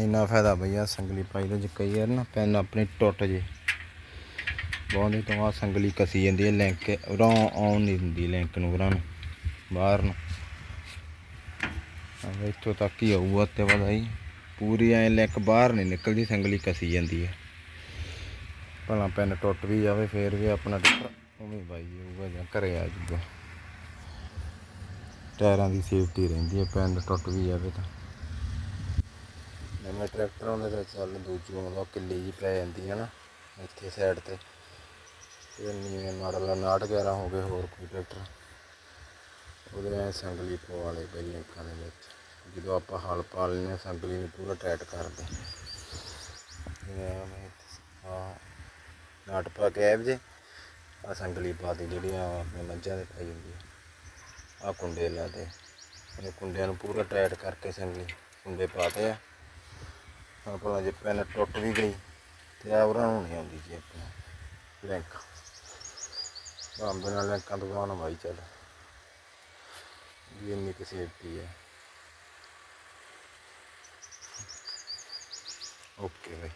ਇੰਨਾ ਫਾਇਦਾ ਬਈ ਆ ਸੰਗਲੀ ਪਾਈ ਦਾ ਜੇ ਕਈ ਵਾਰ ਨਾ ਪੈਨ ਆਪਣੀ ਟੁੱਟ ਜੇ। ਬਹੁਤੇ ਤੋਂ ਆ ਸੰਗਲੀ ਕਸੀ ਜਾਂਦੀ ਹੈ ਲਿੰਕ ਉਰਾਂ ਆਉਣ ਨਹੀਂ ਦਿੰਦੀ ਲਿੰਕ ਨੂੰ, ਉਰਾਂ ਨੂੰ, ਬਾਹਰ ਨੂੰ। ਇੱਥੋਂ ਤੱਕ ਹੀ ਆਊਗਾ, ਤੇ ਵਧਾਈ ਪੂਰੀ ਐ ਲਿੰਕ ਬਾਹਰ ਨਹੀਂ ਨਿਕਲਦੀ, ਸੰਗਲੀ ਕਸੀ ਜਾਂਦੀ ਹੈ। ਭਲਾ ਪੈਨ ਟੁੱਟ ਵੀ ਜਾਵੇ, ਫੇਰ ਵੀ ਆਪਣਾ ਟਿੱਪਰ ਉਵੇਂ ਬਾਈ ਜਾਊਗਾ ਜਾਂ ਘਰੇ ਆ ਜਾਊਗਾ। ਟਾਇਰਾਂ ਦੀ ਸੇਫਟੀ ਰਹਿੰਦੀ ਹੈ, ਪੈਨ ਟੁੱਟ ਵੀ ਜਾਵੇ ਤਾਂ। ਨਵੇਂ ਟਰੈਕਟਰ ਆਉਂਦੇ ਵਿੱਚ ਚੱਲ ਦੂਜੀ ਆਉਂਦਾ ਕਿੱਲੀ ਜੀ ਪੈ ਜਾਂਦੀ ਹੈ ਨਾ, ਇੱਥੇ ਸਾਈਡ ਤੇ। ਇਹ ਨੀਵੇਂ ਮਾਡਲ 911 ਹੋ ਗਏ ਹੋਰ ਕੋਈ ਟਰੈਕਟਰ। ਉਹਦੇ ਐ ਸੰਗਲੀ ਪਵਾ ਵਾਲੇ ਪਈ ਲਿੰਕਾਂ ਦੇ ਵਿੱਚ। ਜਦੋਂ ਆਪਾਂ ਹਲ ਪਾ ਲੈਂਦੇ ਹਾਂ, ਸੰਗਲੀ ਨੂੰ ਪੂਰਾ ਟਾਈਟ ਕਰਦੇ ਜਿਵੇਂ ਹਾਂ ਨਾਟ ਪਾ ਕੇ ਐਵ ਜੇ ਆ ਸੰਗਲੀ ਪਾ ਦੀ ਜਿਹੜੀ ਆ ਆਪਣੇ ਮੱਝਾਂ ਦੇ ਪਾਈ ਹੁੰਦੀ ਆ। ਆ ਕੁੰਡੇ ਲਾ ਦੇ। ਇਹ ਕੁੰਡਿਆਂ ਨੂੰ ਪੂਰਾ ਟਾਈਟ ਕਰਕੇ ਸੰਗਲੀ ਕੁੰਡੇ ਪਾਤੇ ਆ। ਆਪਣਾ ਜੇ ਪੈਨ ਟੁੱਟ ਵੀ ਗਈ ਤੇ ਆ ਨੂੰ ਨਹੀਂ ਆਉਂਦੀ ਜੀ ਆਪਣਾ ਲਿੰਕ ਬੰਬ ਨਾਲ ਲੈਂਕਾਂ ਤੋਂ ਬਾਹਰ ਬਾਈ ਚੱਲ। ਵੀ ਇੰਨੀ ਕੁ ਸੇਫਟੀ ਹੈ ਓਕੇ ਬਾਈ।